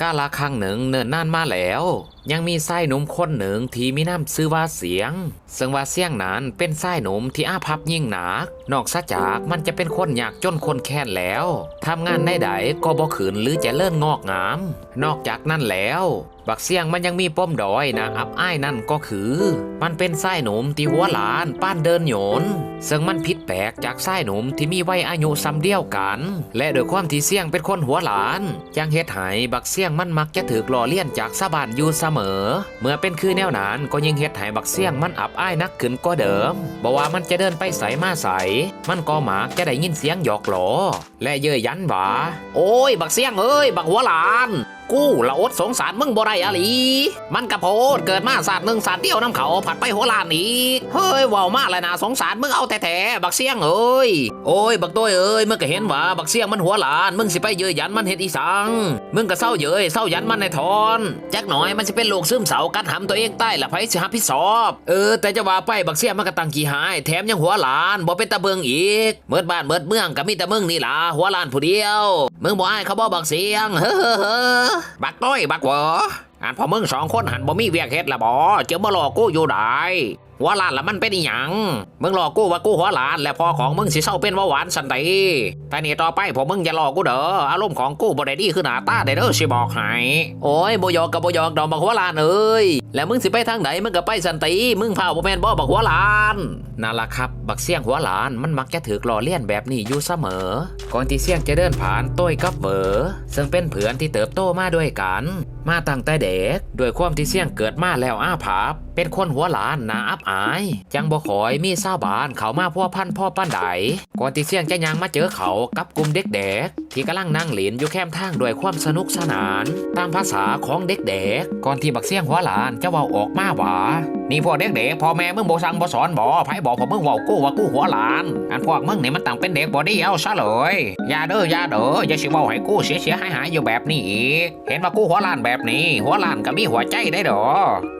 กาลครั้งหนึ่งเนิ่นนานมาแล้ว ยังมีไส้หนุ่มคนหนึ่งที่มีน้ำชื่อว่าเสียง ซึ่งว่าเสียงนั้นเป็นไส้หนุ่มที่อาภัพยิ่งหนัก นอกจากมันจะเป็นคนอยากจนคนแค้นแล้ว ทำงานใดๆก็บ่ขืนหรือจะเลื่อนงอกงาม นอกจากนั้นแล้ว บักเสียงมันยังมีป้มดอยนะอับอ้ายนั่นก็คือ มันเป็นไส้หนุ่มที่หัวหลานป้านเดินโยน ซึ่งมันผิดแปลกจากไส้หนุ่มที่มีวัยอายุซ้ำเดียวกัน และโดยความที่เสียงเป็นคนหัวหลานยังเฮ็ดให้บักเสียงมันมักจะถือกล้อเลียนจากสะบานอยู่เสมอ เมื่อเป็นคือแนวนั้นก็ยิ่งเฮ็ดให้บักเสียงมันอับอ้ายนักขึ้นก็เดิมบ่ว่ามันจะเดินไปใสมาใส มันก็หมากจะได้ยินเสียงหยอกหลอและเย้ยยันว่าโอ้ย บักเสียงเอ้ย บักหัวหลาน กูละอดสงสารมึงบ่ได้อะลีมันกระโพดเกิดมาศาสตร์หนึ่งศาสตร์เดียวน้ำเขาผัดไปหัวลานอีกเฮ้ยว้าวมากเลยนะสงสารมึงเอาแต่แท้ๆบักเสียงเอ้ยโอ้ยบักตัวเอ้ยมึงก็เห็นว่าบักเสียงมันหัวหลาน มึงสิไปเยยยันมันเฮ็ดอีสัง มึงก็เศร้าเยยเศร้ายันมันในทอนจักหน่อยมันสิเป็นโรคซึมเศร้ากัดหำตัวเองใต้ละไผสิรับผิดชอบ เออ แต่จะว่าไปบักเสียงมันก็ตังกี่หายแถมยังหัวหลานบ่เป็นตาเบิงอีกเมิดบ้านเมิดเมืองก็มีแต่มึงนี่ล่ะหัวหลานผู้เดียว มึงบ่อายเขาบ่บักเสียงเฮ้อบักต้อยบักเหวออันพอมึงสองคนหันบ่มีเวียกเฮ็ดละบ่เจ้ามาหลอกกูอยู่ได้ หัวหลานละมันเป็นอีหยังมึงหลอกกูว่ากูหัวหลาน แล้วพอของมึงสิเศร้าเป็นเบาหวานสันติแต่นี่ต่อไปพอมึงอย่าหลอกกูเด้ออารมณ์ของกูบ่ได้ดีคือหน้าตาได้เด้อสิบอกให้โอ้ยบ่ยอกกับบ่ยอกดอกบักหัวหลานเอ้ยแล้วมึงสิไปทางไหนมึงก็ไปสันติมึงพาบ่แม่นบ่บักหัวหลานนั่นล่ะครับ บักเสี่ยงหัวหลานมันมักจะถือล้อเลียนแบบนี้อยู่เสมอ ก่อนที่เสี่ยงจะเดินผ่านต้ยกับเบอซึ่งเป็นเพื่อนที่เติบโตมาด้วยกัน มาตั้งแต่เด็กด้วยความที่เสี่ยงเกิดมาแล้วอ้าผาเป็นคนหัวหลานนาอับอาย จังบ่ขอยมีชาวบ้านเขามาพัวพันพ่อป้านใดก่อนที่เสี่ยงจะยังมาเจอเขากับกลุ่มเด็กๆ ที่กำลังนั่งเล่นอยู่แคมทางด้วยความสนุกสนาน ตามภาษาของเด็กๆก่อนที่บักเสียงหัวหลานจะเว้าออกมาว่านี่พวกเด็กๆพ่อแม่มึงบ่สั่งบ่สอนบ่ไผบอกพอมึงเว้ากู้ว่ากู้หัวหลาน อันพวกมึงนี่มันต่างเป็นเด็กบ่ดีเอาซะเลยอย่าเด้ออย่าเด้ออย่าสิเว้าให้กู้เสียๆหายๆอยู่แบบนี้อีกเห็นว่ากู้หัวหลานแบบนี้ หัวหลานก็มีหัวใจได้ดอ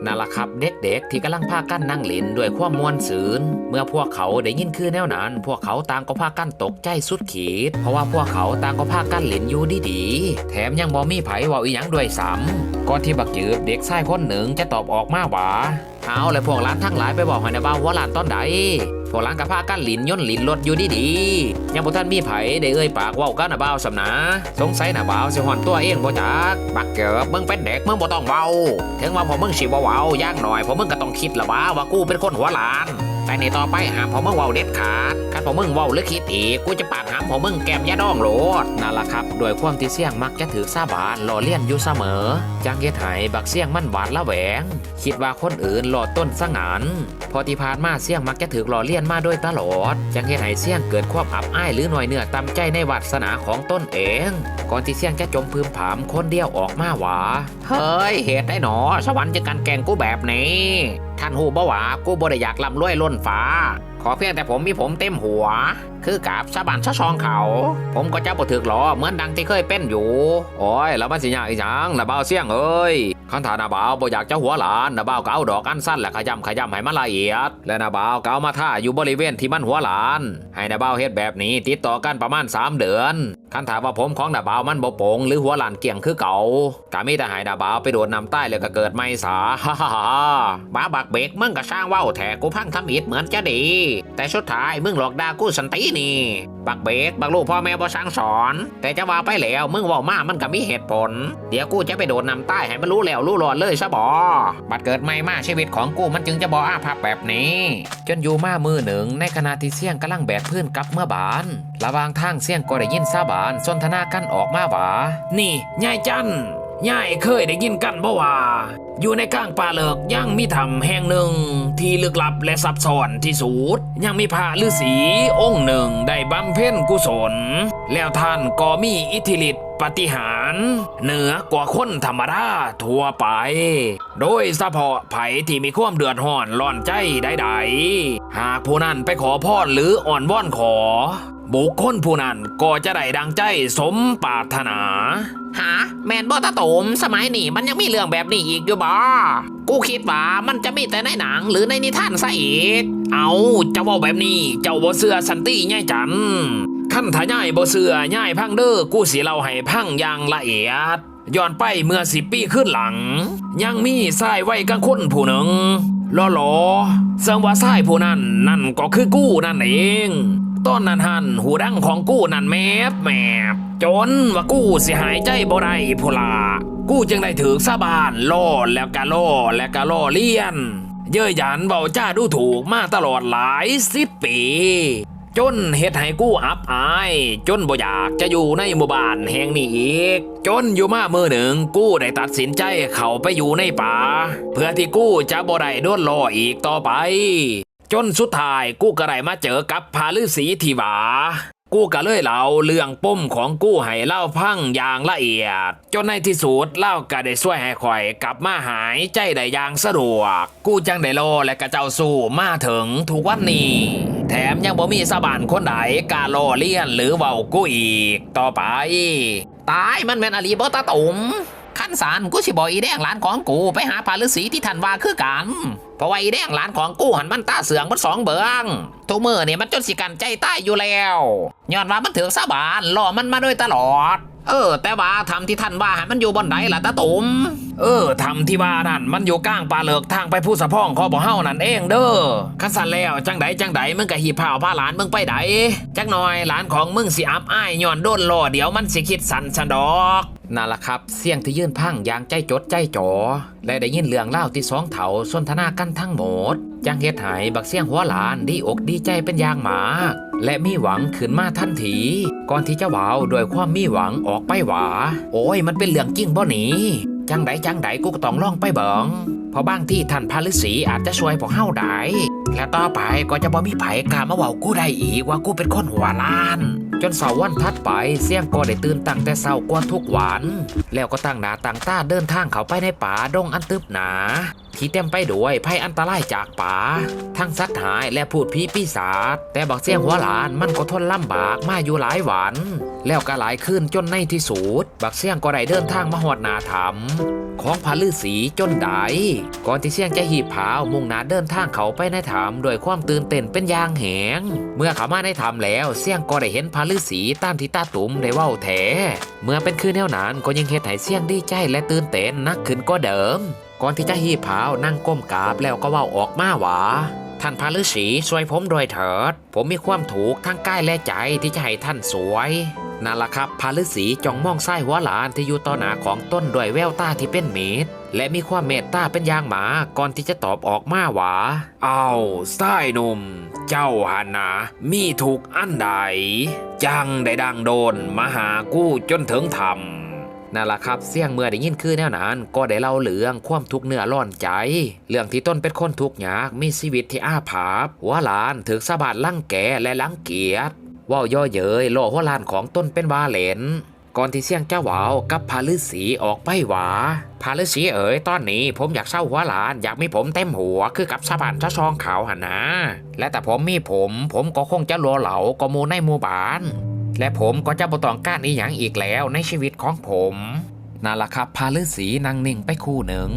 นั่นล่ะครับเด็กๆ ที่กำลังพากันนั่งเล่นด้วยความมวลซืนเมื่อพวกเขาได้ยินคือแนวนั้น พวกเขาต่างก็พากันตกใจสุดขีด เพราะว่าพวกเขาต่างก็พากันเล่นอยู่ดีๆ แถมยังบ่มีไผเว้าอีหยังด้วยซ้ำก่อนที่บักจืดเด็กชายคนหนึ่งจะตอบออกมาว่าเอาเลยพวกร้านทั้งหลายไปบอกให้นะบ่าวว่าร้านตอนใดพวกร้านกับพากันหลินย่นหลินรถอยู่ดีๆยังบ่ท่านมีไผได้เอ่ยปากว้ากันนะบ่าวสำนะสงสัยนะบ่าวสิหอนตัวเองบ่จักบักเกิบมึงเป็นเด็กมึงบ่ต้องเว้าถึงว่าพอมึงสิบ่เว้าย่างหน่อยพอมึงก็ต้องคิดละว่าว่ากูเป็นคนหัวหลาน แต่ในต่อไปหามพอมึงเว้าเด็ดขาดคันพอมึงเว้าหรือคิดอีกกูจะปาดหามพอมึงแก้มยาดองโหลดนั่นละครับด้วยความที่เสี่ยงมักจะถือซาบานล้อเลียนอยู่เสมอจังเฮ็ดให้บักเสี่ยงมันหวาดละแหวง คิดว่าคนอื่นหล่อต้นสงานพอที่ผ่านมาเสี่ยงมักจะถือล้อเลียนมาโดยตลอดจังเฮ็ดให้เสี่ยงเกิดความอับอายหรือหน่อยเนื้อตำใจในวาสนาของต้นเอง ก่อนที่เสี่ยงจะจมพึมผามคนเดียวออกมาหวาเฮ้ยเหตุได้หนอสวรรค์จะกันแกงกูแบบนี้ ท่านหูบ่ว่ากูบ่ได้อยากลำรวยล้นฟ้า ขอเพียงแต่ผมมีผมเต็มหัว คือกาบสะบันสะชองเขา ผมก็จะบ่ถึกหรอเหมือนดังที่เคยเป็นอยู่ โอ้ยแล้วมันสิยากอีหยังนะบ่าวเสี่ยงเอ้ยคันถานาบ่าวบ่อยากจะหัวหลานนะบ่าวก็เอาดอกอันสั้นและขยำขยำให้มันละเอียด และนะบ่าวก็เอามาท่าอยู่บริเวณที่มันหัวหลาน ให้นะบ่าวเฮ็ดแบบนี้ติดต่อกันประมาณ 3 เดือนคันถามว่าผมของนะบ่าวมันบ่โป่งหรือหัวหลานเกี่ยงคือเก่าก็มีแต่ให้นะบ่าวไปโดดน้ำใต้แล้วก็เกิดไม่สาฮ่าฮ่าฮ่าบ้าบักเบกมึงก็สร้างว้าวแถกูพังทำอิดเหมือนจะดี แต่สุดท้ายมึงหลอกด่ากูสันตินี่บักเบกบักลูกพ่อแม่บ่สั่งสอน แต่จะว่าไปแล้วมึงว่ามามันก็มีเหตุผล เดี๋ยวกูจะไปโดดน้ำใต้ให้มันรู้แล้วรู้รอดเลยซะบอบัดเกิดไม่มาชีวิตของกูมันจึงจะบออาภัพแบบนี้ จนอยู่มามือหนึ่งในขณะที่เสี่ยงกำลังแบกพื้นกลับเมื่อบาน ระหว่างทางเสี่ยงก็ได้ยินซาบานสนทนากันออกมาว่านี่ยายจัน ยายเคยได้ยินกันบ่ว่า อยู่ในกลางป่าเลิกยังมีถ้ำแห่งหนึ่ง ที่ลึกลับและซับซ้อนที่สุดยังมีพระฤาษีองค์หนึ่งได้บำเพ็ญกุศล แล้วท่านก็มีอิทธิฤทธิปฏิหารเหนือกว่าคนธรรมดาทั่วไป โดยเฉพาะไผที่มีความเดือดร้อนร้อนใจใดๆ หากผู้นั้นไปขอพรหรืออ่อนว่อนขอ บุคคลผู้นั้นก็จะได้ดังใจสมปรารถนา หาแมนบอตาโตมสมัยนี้มันยังมีเรื่องแบบนี้อีกอยู่บ่กูคิดว่ามันจะมีแต่ในหนังหรือในนิทานซะอีก เอาเจ้าว่าแบบนี้ เจ้าบ่เสือสันติง่ายจันขั้นถ้าย่ายบ่เสือย่ายพังเด้อกูสิเล่าให้พังอย่างละเอียดย้อนไปเมื่อสิบปีขึ้นหลัง ยังมีทรายไว้กังคนผู้หนึ่งล้อหลอซึ่งว่าทรายผู้นั้นนั่นก็คือกู้นั่นเอง ตอนนั้นหันหูดังของกู้นั่นแมบแมบจนว่ากู้สิหายใจบ่ได้พุลากู้จึงได้ถือสาบานล่อแล้วก็ล่อแล้วก็ล่อเลียน เย้ยหยันเบาจ้าดูถูกมาตลอดหลายสิบปี จนเฮ็ดให้กู้อับอาย จนบ่อยากจะอยู่ในหมู่บ้านแห่งนี้อีก จนอยู่มามือหนึ่งกู้ได้ตัดสินใจเข้าไปอยู่ในป่า เพื่อที่กู้จะบ่ได้โดนล่ออีกต่อไป จนสุดท้ายกู้ก็ได้มาเจอกับพาลือสีที่หวากู้ก็เลยเล่าเรื่องป้มของกู้ให้เล่าพังอย่างละเอียด จนในที่สุดเล่าก็ได้ช่วยให้ข่อยกลับมาหายใจได้อย่างสะดวก กู้จังได้โลและกระเจ้าสู้มาถึงทุกวันนี้ แถมยังบ่มีสะบานคนใดกล้าล้อเลียนหรือเว้ากู้อีก ต่อไป ตายมันแม่นอลีบ่ตาตุ่มขั้นสารกูสิบอกอีแดงหลานของกูไปหาพาฤาษีที่ทันว่าคือกัน เพราะว่าอีแดงหลานของกูหันมันตาเสืองมันสองเบืองทุกมือเนี่ยมันจนสิกันใจใต้อยู่แล้วย้อนว่ามันถือสาบานล่อมันมาโดยตลอด เออ แต่ว่าทำที่ท่านว่าให้มันอยู่บนไหนล่ะตาตุ่มเออทำที่ว่านั่นมันอยู่กลางป่าเลิกทางไปผู้สะพ้องคอบ่เฮานั่นเองเด้อขันสันแล้วจังไดจังไดมึงก็หีบผ้าพาหลานมึงไปไดจักหน่อยหลานของมึงสิอับอ้ายย้อนโดนล่อเดี๋ยวมันสิคิดสันสันดอก นั่นละครับ เสียงที่ยื่นพังอย่างใจจดใจจ่อและได้ยินเรื่องเล่าที่สองเถาสนทนากันทั้งหมดจังเฮ็ดหายบักเสียงหัวหลานดีอกดีใจเป็นอย่างมาก และมีหวังขึ้นมาทันที ก่อนที่จะว่าวด้วยความมีหวังออกไปหวา โอ้ยมันเป็นเรื่องจริงบ่หนีจังไดจังไดกูก็ต้องลองไปเบิงเพราะบางที่ท่านพาฤาษีอาจจะช่วยพวกเฮาได้และต่อไปก็จะบ่มีไผกล้ามาเว้ากูได้อีกว่ากูเป็นคนหัวล้าน จนเสาร์วันถัดไปเสี่ยงก็ได้ตื่นตั้งแต่เช้ากวนทุกวัน แล้วก็ตั้งหนาตั้งตาเดินทางเข้าไปในป่าดงอันตึบหนาที่เต็มไปด้วยภัยอันตรายจากป่าทั้งสัตว์หายและพูดผีปีศาจแต่บักเสียงหัวหลานมันก็ทนลำบากมาอยู่หลายวัน แล้วก็หลายคืนจนในที่สุดบักเสียงก็ได้เดินทางมาหอดนาถมของพระฤาษีจนได้ก่อนที่เสียงจะหีบผาวมุ่งหน้าเดินทางเขาไปในถ้ำด้วยความตื่นเต้นเป็นยางแหง เมื่อเขามาในถ้ำแล้วเสียงก็ได้เห็นพระฤาษีตามที่ตาตุ่มได้ว้าแถเมื่อเป็นคืนแนวนั้นก็ยังเฮ็ดให้เสียงดีใจและตื่นเต้นนักขึ้นก็เดิม ก่อนที่จะหีบผาวนั่งก้มกราบแล้วก็ว้าออกมาหวาท่านพระฤาษีช่วยผมโดยเถิด ผมมีความถูกทั้งกายและใจที่จะให้ท่านสวยนั่นละครับพระฤาษีจ้องมองซ้ายหัวหลานที่อยู่ต่อหน้าของต้นด้วยแววตาที่เป็นเมตรและมีความเมตตาเป็นยางหมาก่อนที่จะตอบออกมาหวา เอาซ้ายหนุ่ม เจ้าหันนะมีถูกอันใด จังได้ดังโดนมาหากู้จนถึงธรรม นั่นล่ะครับเสียงเมื่อได้ยินคือแนวนั้น ก็ได้เล่าเรื่องความทุกข์เนื้อร้อนใจ เรื่องที่ต้นเป็นคนทุกข์ยากมีชีวิตที่อ้าภาพหัวหลานถึกสะบาดลังแก่และลังเกียจว่าย่อเย้ยล่หัวหลานของต้นเป็นบาเหลนก่อนที่เสี่ยงเจ้าหวาวกับพาฤาษีออกไปหวาพาฤาษีเอ๋ยตอนนี้ผมอยากเศร้าหัวหลาน อยากมีผมเต็มหัวคือกับสะบานชะซองขาวหันนะ และแต่ผมมีผม ผมก็คงจะรัวเหลาก็มูในหมู่บ้าน และผมก็จะบ่ต้องการอีหยังอีกแล้วในชีวิตของผมนั่นละครับพาฤาษีนั่งนิ่งไปคู่หนึ่ง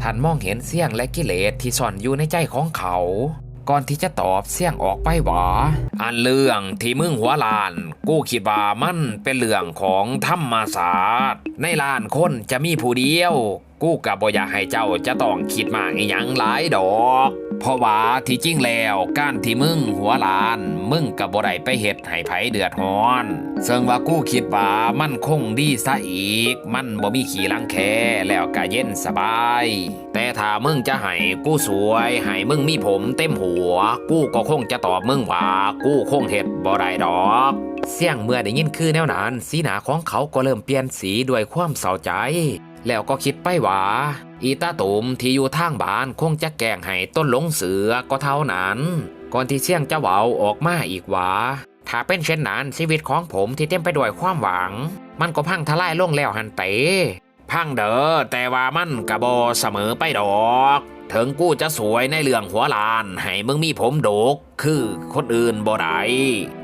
ท่านมองเห็นเสียงและกิเลสที่ซ่อนอยู่ในใจของเขา ก่อนที่จะตอบเสียงออกไปว่าอันเรื่องที่มึงหัวลาน กูคิดว่ามันเป็นเรื่องของธรรมศาสตร์ในลานคนจะมีผู้เดียว กูกับบ่อยากให้เจ้าจะต้องคิดมากอีหยังหลายดอก เพราะว่าที่จริงแล้วการที่มึงหัวลาน มึงกับบ่ได้ไปเฮ็ดให้ไผเดือดร้อนซึ่งว่ากูคิดว่ามันคงดีซะอีก มันบ่มีขี้รังแคแล้วก็เย็นสบาย แต่ถ้ามึงจะให้กูสวยให้มึงมีผมเต็มหัว กูก็คงจะตอบมึงว่ากูคงเฮ็ดบ่ได้ดอกเสียงเมื่อได้ยินคือแนวนั้นสีหนาของเขาก็เริ่มเปลี่ยนสีด้วยความเศร้าใจ แล้วก็คิดไปว่าอีตาตุ่มที่อยู่ทางบ้านคงจะแกงให้ต้นหลงเสือก็เท่านั้น ก่อนที่เสียงจะเว้าออกมาอีกว่าถ้าเป็นเช่นนั้นชีวิตของผมที่เต็มไปด้วยความหวัง มันก็พังทลายลงแล้วหันเตพังเด้อแต่ว่ามันกระบอเสมอไปดอก ถึงกูจะสวยในเรื่องหัวลาน ให้มึงมีผมโดก คือคนอื่นบ่ได้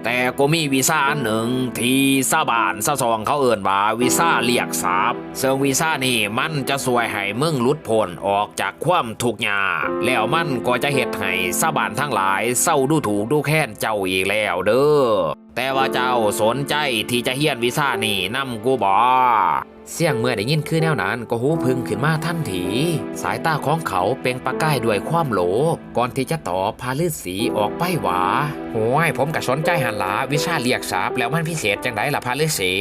แต่ก็มีวีซ่าอันหนึ่งที่ซาบานซาซองเขาเอิ่นว่าวีซ่าเรียกทรัพย์ซึ่งวีซ่านี่มันจะช่วยให้มึงลุดพ้นออกจากความทุกข์ยากแล้วมันก็จะเฮ็ดให้ซาบานทั้งหลายเศร้าดูถูกดูแค้นเจ้าอีกแล้วเด้อแต่ว่าเจ้าสนใจที่จะเฮียนวีซ่านี่นำกูบ่เสียงเมื่อได้ยินคือแนวนั้นก็หูพึ่งขึ้นมาทันที สายตาของเขาเปล่งประกายด้วยความโหลภก่อนที่จะต่อพาลือสีออกไปไหวาโอ้ยผมก็สนใจหันหลาวิชาเรียกสาบแล้วมันพิเศษจังไดล่ะพาลือสี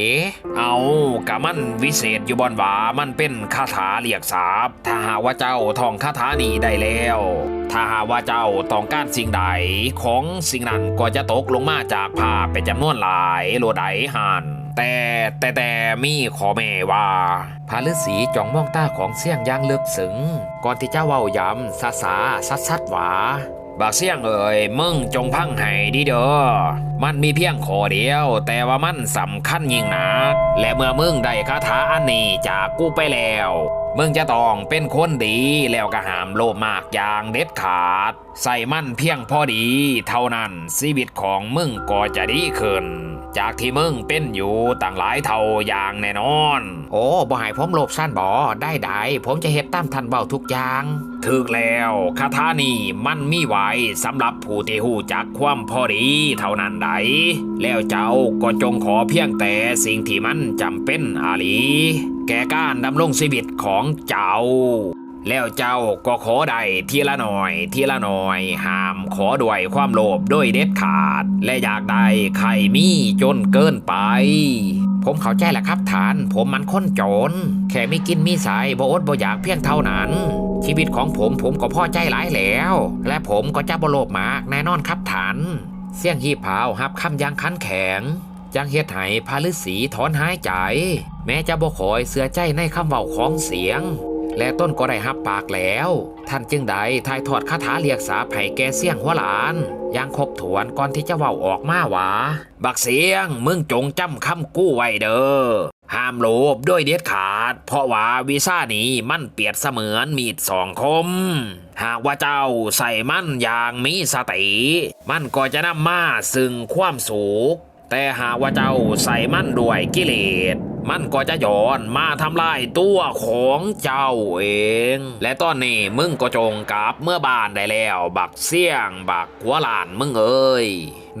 เอากะมันวิเศษอยู่บอนหวามันเป็นคาถาเรียกสาบถ้าหากว่าเจ้าท่องคาถานี้ได้แล้ว ถ้าหากว่าเจ้าต้องการสิ่งใดของสิ่งนั้นก็จะตกลงมาจากผ้าเป็นจำนวนหลายโลดไดหันแต่แต่แต่มีขอแม่ว่าพาฤาษีจ้องมองตาของเสี่ยงย่างลึกซึ้งก่อนที่จะเว้าย้ำซาซาซัดซัดๆว่า บักเสี่ยงเอ่ยมึงจงพังให้ดีเด้อ มันมีเพียงขอเดียว แต่ว่ามันสำคัญยิ่งนัก และเมื่อมึงได้คาถาอันนี้จากกูไปแล้ว มึงจะต้องเป็นคนดีแล้วก็ห้ามโลภมากอย่างเด็ดขาด ใส่มันเพียงพอดี เท่านั้นชีวิตของมึงก็จะดีขึ้น จากที่มึงเป็นอยู่ต่างหลายเท่าอย่างแน่นอน โอ้บ่ให้ผมโลภสั้นบ่ได้ได้ผมจะเฮ็ดตามทันเบาทุกอย่างถึกแล้วคาถานี้มันมีไว้สำหรับผู้ที่หูจักความพอดีเท่านั้นไดแล้วเจ้าก็จงขอเพียงแต่สิ่งที่มันจำเป็นอาลี แก่การดำรงชีวิตของเจ้า แล้วเจ้าก็ขอได้ทีละหน่อยทีละหน่อยห้ามขอด้วยความโลภด้วยเด็ดขาด และอยากได้ใครมีจนเกินไป ผมเข้าใจแหละครับฐาน ผมมันค้นจน แค่ไม่กินมีสายบ่อดบ่อยากเพียงเท่านั้น ชีวิตของผมผมก็พอใจหลายแล้ว และผมก็จะบ่โลภมากแน่นอนครับฐาน เสียงฮีพาวหับคำยังคันแข็งจังเฮ็ดให้พาฤาษีถอนหายใจ แม้จะบ่คอยเสือใจในคำเว้าของเสียง และต้นก็ได้หับปากแล้ว ท่านจึงได้ทายทอดคาถาเรียกสาบให้แกเสียงหัวหลานย่างครบถ้วนก่อนที่จะเว้าออกมาว่าบักเสียงมึงจงจำคำกู้ไว้เด้อห้ามโลภด้วยเด็ดขาด เพราะว่าวีซ่านี้มันเปียบเสมือนมีดสองคม หากว่าเจ้าใส่มันอย่างมีสติ มันก็จะนำมาซึ่งความสุข แต่หากว่าเจ้าใส่มั่นด้วยกิเลส มันก็จะย้อนมาทำลายตัวของเจ้าเอง และตอนนี้มึงก็จงกลับเมื่อบ้านได้แล้ว บักเสี่ยง บักหัวหลานมึงเอ้ย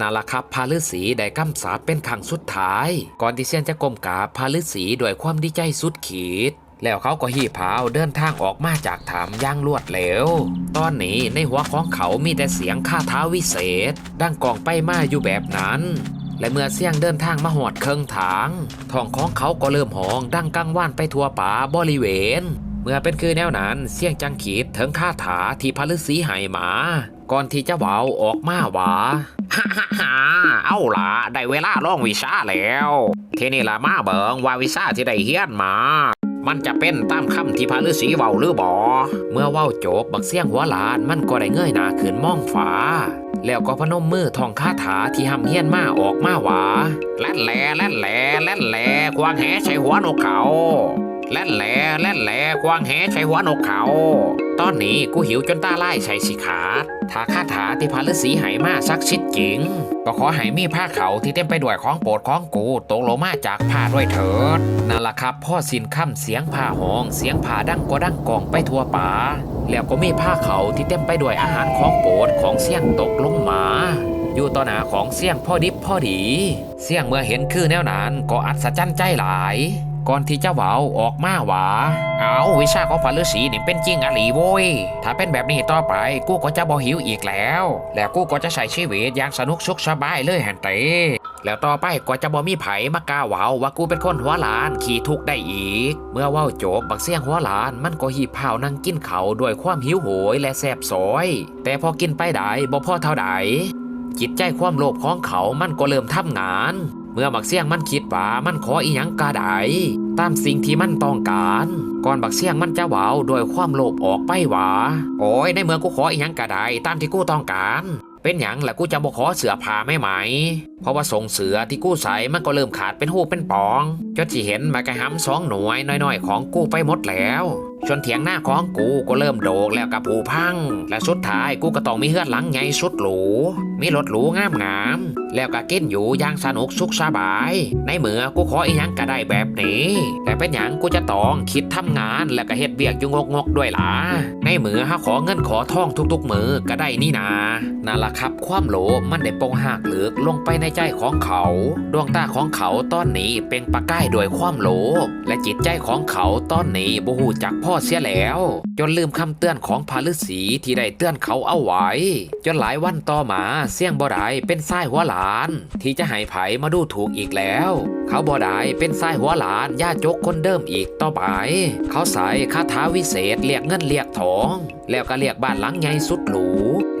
นั่นละครับพาฤาษีได้กำสาเป็นครั้งสุดท้าย ก่อนที่เซียนจะก้มกราบพาฤาษีด้วยความดีใจสุดขีดแล้วเขาก็หีบพาเดินทางออกมาจากถ้ำย่างรวดเร็วตอนนี้ในหัวของเขามีแต่เสียงคาถาวิเศษ ดังกองไปมาอยู่แบบนั้น และเมื่อเสียงเดินทางมาหอดเคิงถางท้องของเขาก็เริ่มหองดังกังว่านไปทั่วป่าบริเวณ เมื่อเป็นคือแนวนั้นเสียงจังขีดถึงคาถาที่พระฤาษีให้มา ก่อนที่จะเบาออกมาว่าฮ่าฮ่าฮ่าเอาล่ะได้เวลาล่องวิชาแล้วทีนี้ละมาเบิงว่าวิชาที่ได้เฮียนมามันจะเป็นตามคำที่พระฤาษีเว้าหรือบ่เมื่อเว้าจบบักเสียงหัวหลานมันก็ได้เงยหน้าขึ้นมองฟ้า แล้วก็พนมมือท่องคาถาที่หำเฮียนมาออกมาหวาแล่นแหล่แล่นแหล่แล่นแหล่ควางแหใช้หัวนกเขา แล่นแหล่แล่นแหล่ควางแหใช้หัวนกเขา ตอนนี้กูหิวจนตาไล่ใช้สิขาดถ้าคาถาที่พระฤาษีให้มาสักชิดจริงก็ขอให้มีผ้าเขาที่เต็มไปด้วยของโปรดของกูตกลงมาจากผ้าด้วยเถิดนั่นละครับพ่อสินค่ำเสียงผ้าหองเสียงผ้าดังก็ดังกองไปทั่วป่าแล้วก็มีผ้าเขาที่เต็มไปด้วยอาหารของโปรดของเสียงตกลงมาอยู่ต่อหน้าของเสี่ยงพ่อดิบพ่อดี เสี่ยงเมื่อเห็นคือแนวนั้นก็อัศจรรย์ใจหลาย ก่อนที่จะเว้าออกมาว่าเอาวิชาของพระฤาษีนี่เป็นจริงอะหลีโว้ย ถ้าเป็นแบบนี้ต่อไปกูก็จะบ่หิวอีกแล้ว แล้วกูก็จะใช้ชีวิตอย่างสนุกสุขสบายเลยแฮนเต้แล้วต่อไปก็จะบ่มีไผมาก้าวาว่ากูเป็นคนหัวหลานขี่ทุกได้อีก เมื่อว้าจบบักเสียงหัวหลานมันก็หีบเผานั่งกินเขาด้วยความหิวโหยและแสบสอย แต่พอกินไปได้บ่พอเท่าใดจิตใจความโลภของเขามันก็เริ่มทำงาน เมื่อบักเสี่ยงมันคิดว่ามันขออีหยังกาไดตามสิ่งที่มันต้องการ ก่อนบักเสี่ยงมันจะเว้าโดวยความโลภออกไปว่าโอ้ยในเมื่อกูขออีหยังกาไดตามที่กูต้องการเป็นหยังล่ะกูจะบ่ขอเสือผ้าไม่ไหม เพราะว่าส่งเสือที่กูใส่มันก็เริ่มขาดเป็นหูเป็นปองจนที่เห็นมากระหำสองหน่วยน้อยๆ ของกูไปหมดแล้วจนเถียงหน้าของกูก็เริ่มโดกแล้วกับผูพัง และสุดท้ายกูก็ต้องมีเฮือนหลังใหญ่สุดหรู มีรถหรูงามงามแล้วก็กินอยู่อย่างสนุกสุขสบาย ในเมื่อกูขออีหยังก็ได้แบบนี้ แต่เป็นหยังกูจะต้องคิดทำงานแล้วก็เฮ็ดเบียกอยู่งกๆด้วยล่ะในเมื่อหาขอเงินขอทองทุกๆมือก็ได้นี่นานั่นละครับ ความโหลมันได้ปงหักเหลือกลงไปในใจของเขา ดวงตาของเขาตอนนี้เป็นประกายด้วยความโหลและจิตใจของเขาตอนนี้บ่ฮู้จักพ่อเสียแล้ว จนลืมคำเตือนของพาฤาษีที่ได้เตือนเขาเอาไว้ จนหลายวันต่อมาเสี่ยงบ่ได้เป็นสายหัวหลาน ที่จะให้ไผมาดูถูกอีกแล้ว เขาบ่ได้เป็นสายหัวหลานย่าจกคนเดิมอีกต่อไป เขาใส่คาถาวิเศษเรียกเงินเรียกทอง แล้วก็เรียกบ้านหลังใหญ่สุดหรู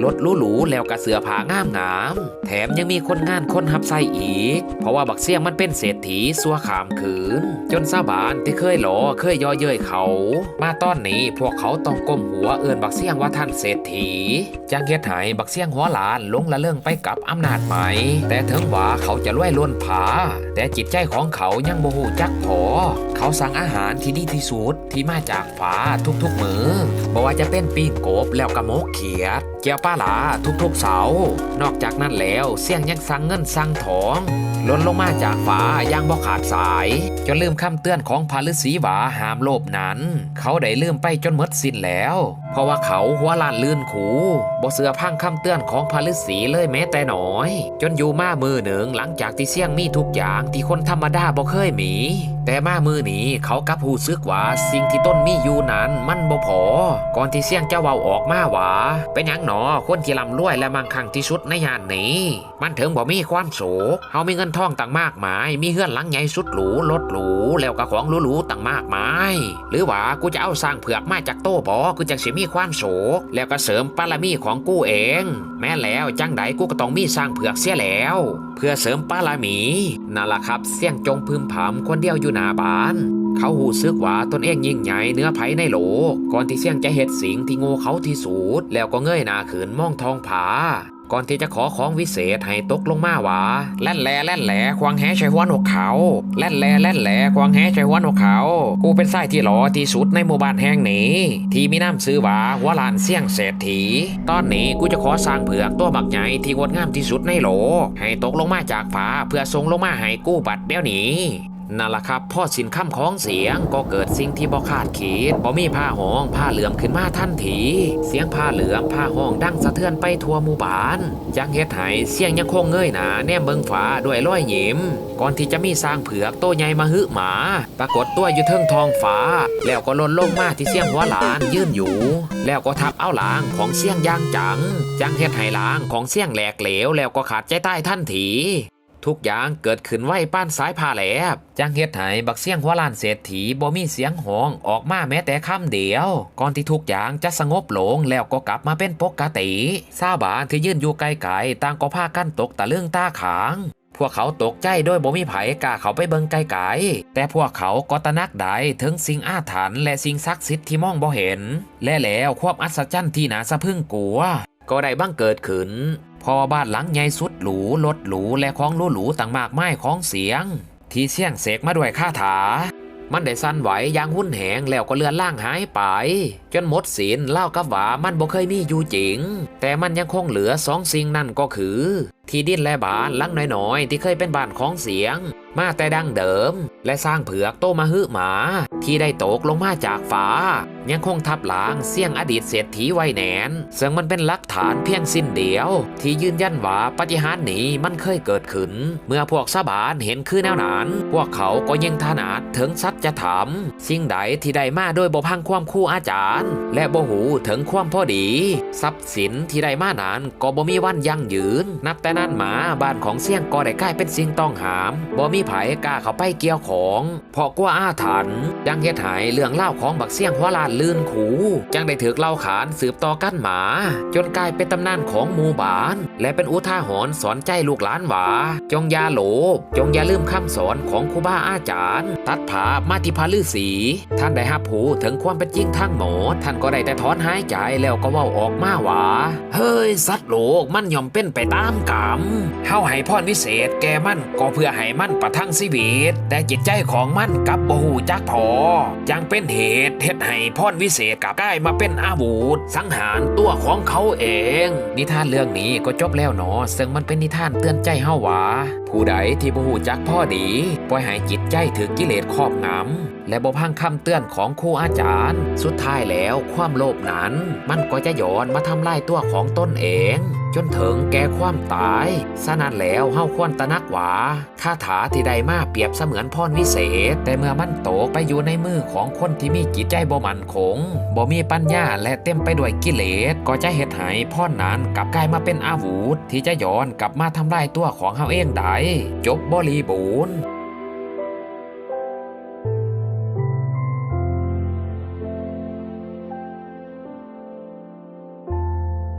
รถหรูๆแล้วก็เสื้อผ้างามงามแถมยังมีคนงานคนหับใส่อีก เพราะว่าบักเสี่ยงมันเป็นเศรษ ฐีสัวขามขืน จนซาบานที่เคยหลอเคยย่อเย้ยเขา มาตอนนี้พวกเขาต้องก้มหัวเอื่นบักเสี่ยงว่าท่านเศรษฐีจังเฮ็ดให้บักเสี่ยงหัวหลานลงละเรื่องไปกับอำนาจใหม่แต่ถึงว่าเขาจะรวยล้นผา แต่จิตใจของเขายังโมโหจักพอเขาสั่งอาหารที่ดีที่สุดที่มาจากฟ้าทุกๆมือบ่ว่าจะเป็นปีกกบแล้วก็หมกเขียดเจียวป้าหลาทุกๆเสา นอกจากนั้นแล้วเสี่ยงยังสั่งเงินสั่งทองล่นลงมาจากฟ้าอย่างบ่ขาดสาย จนลืมคำเตือนของพาฤาษีหวาหามโลภนั้น เขาได้ลืมไปจนหมดสิ้นแล้ว เพราะว่าเขาหัวลานลื่นขูบ่เสือพังคำเตือนของพาฤาษีเลยแม้แต่น้อย จนอยู่มามือหนึ่งหลังจากที่เสี่ยงมีทุกอย่างที่คนธรรมดาบ่เคยมี แต่มามือนี้เขากับหูซึกว่าสิ่งที่ต้นมีอยู่นั้นมันบ่พอ ก่อนที่เสี่ยงจะเว้าออกมาว่าเป็นหยังหนอคนที่ร่ำรวยและมั่งคั่งที่สุดในยานนี้ มันถึงบ่มีความโศกเฮามีเงินทองต่างมากมายมีเฮือนหลังใหญ่สุดหรูรถหรูแล้วก็ของหรูๆต่างมากมาย หรือว่ากูจะเอาสร้างเผือกมาจากโต้บ่กูจังสิมีความโศกแล้วก็เสริมบารมีของกูเอง แม้แล้วจังใดกูก็ต้องมีสร้างเผือกเสียแล้ว เพื่อเสริมบารมีนั่นละครับเสี่ยงจงพึมพำคนเดียวอยู่หน้าบ้านเขาหูซึกว่าตนเองยิ่งใหญ่เนื้อไผในโหลก่อนที่เสี่ยงจะเห็ดสิงที่โง่เขาที่สุดแล้วก็เงยหน้าขืนมองทองผา ก่อนที่จะขอของวิเศษให้ตกลงมาวาแล่นแลแล่นแหลควางแหใช้หัวนกเขาแล่นแลแล่นแหลควางแหใช้หัวนกเขากูเป็นไส้ที่หล่อที่สุดในหมู่บ้านแห่งนี้ ที่มีน้ำซื้อวาหัวลานเสี่ยงเศรษฐี ตอนนี้กูจะขอสร้างเผือกตัวบักใหญ่ที่งดงามที่สุดในโลให้ตกลงมาจากฟ้าเพื่อส่งลงมาให้กู้บัดเดี๋ยวนี้ นั่นล่ะครับพ่อสินค้ำของเสียงก็เกิดสิ่งที่บ่คาดคิดบ่มีผ้าห้องผ้าเหลือมขึ้นมาทันที เสียงผ้าเหลือมผ้าห้องดังสะเทือนไปทั่วหมู่บ้านยังเฮ็ดให้เสียงยังคงเงยหนาแนมเบิงฟ้าด้วยรอยยิ้มก่อนที่จะมีสร้างเผือกโตใหญ่มาหึหมา ปรากฏตัวอยู่เทิงทองฟ้า แล้วก็ล่นลงมาที่เสียงหัวหลานยืนอยู่ แล้วก็ทับเอาหลางของเสียงอยางจัง จังเฮ็ดให้หลางของเสียงแหลกเหลวแล้วก็ขาดใจใต้ทันที ทุกอย่างเกิดขึ้นไวป้านสายพาแหลบจังเฮ็ดให้บักเสียงหัวล้านเศรษฐีบ่มีเสียงหองออกมาแม้แต่คำเดียว ก่อนที่ทุกอย่างจะสงบลงแล้วก็กลับมาเป็นปกติชาวบ้านที่ยืนอยู่ไกลๆต่างก็พากันตกตะลึงตาขางพวกเขาตกใจโดยบ่มีไผกล้าเขาไปเบิงไกลๆแต่พวกเขาก็ตระหนักได้ถึงสิ่งอาถรรพ์และสิ่งศักดิ์สิทธิ์ที่มองบ่เห็น และแล้วความอัศจรรย์ที่น่าสะพรึงกลัว ก็ได้บังเกิดขึ้น พอบ้านหลังใหญ่สุดหรูรถหรูและของหรูต่างมากมายของเสียง ที่เสี่ยงเสกมาด้วยคาถา มันได้สั่นไหวอย่างหุ่นแหงแล้วก็เลือนล่างหายไป จนหมดศีลเล่ากับว่ามันบ่เคยมีอยู่จริง แต่มันยังคงเหลือสองสิ่งนั่นก็คือ ที่ดินและบ้านลังน้อยๆ ที่เคยเป็นบ้านของเสียง มาแต่ดั้งเดิม และสร้างเผือกโตมาฮึหมา ที่ได้ตกลงมาจากฟ้า ยังคงทับหลางเสี่ยงอดีตเศรษฐีไว้แหนนซึ่งมันเป็นหลักฐานเพียงสิ้นเดียว ที่ยืนยันว่าปฏิหารนี้มันเคยเกิดขึ้น เมื่อพวกสบานเห็นคือแนวนั้น พวกเขาก็ยังถนัดถึงสัจธรรมสิ่งใดที่ได้มาโดยบ่พังความคู่อาจารย์ และบ่หูถึงความพอดี ทรัพย์สินที่ได้มานั้นก็บ่มีวันยั่งยืน นับแต่นั้นมาบ้านของเสี่ยงก็ได้กลายเป็นสิ่งต้องหามบ่มีไผกล้าเข้าไปเกี่ยวของเพราะกลัวอาถรรพ์ยังเฮ็ดให้เรื่องเล่าของบักเสี่ยงหัวลานลื่นขูจังได้ถือเล่าขานสืบต่อกันมา จนกลายเป็นตำนานของหมู่บ้าน และเป็นอุทาหรณ์สอนใจลูกหลานว่าจงยาโลภจงอย่าลืมคำสอนของครูบาอาจารย์ ตัดผามาที่พาลือสีท่านได้รับผูถึงความเป็นจริงทั้งหมดท่านก็ได้แต่ถอนหายใจแล้วก็ว้าออกมาว่าเฮ้ยสัตว์โลกมันย่อมเป็นไปตามกรรมเฮาให้พรวิเศษแก่มันก็เพื่อให้มันประทังชีวิต แต่จิตใจของมันกับบ่ฮู้จักพอยังเป็นเหตุเฮ็ดให้พรวิเศษกลับกลายมาเป็นอาวุธ สังหารตัวของเขาเอง นิทานเรื่องนี้ก็จบแล้วเนาะซึ่งมันเป็นนิทานเตือนใจเฮาว่า ผู้ใดที่บ่ฮู้จักพ่อดีปล่อยให้จิตใจถือกิเลสครอบงำและบ่พังคำเตือนของครูอาจารย์ สุดท้ายแล้วความโลภนั้น มันก็จะย้อนมาทำลายตัวของตนเอง จนถึงแก่ความตายฉะนั้นแล้วเฮาควรตะนักหวาคาถาที่ใดมาเปรียบเสมือนพรวิเศษ แต่เมื่อมันตกไปอยู่ในมือของคนที่มีจิตใจบ่มั่นคงบ่มีปัญญาและเต็มไปด้วยกิเลส ก็จะเฮ็ดให้พรนั้นกลับกลายมาเป็นอาวุธ ที่จะย้อนกลับมาทำลายตัวของเฮาเองได้จบบริบูรณ์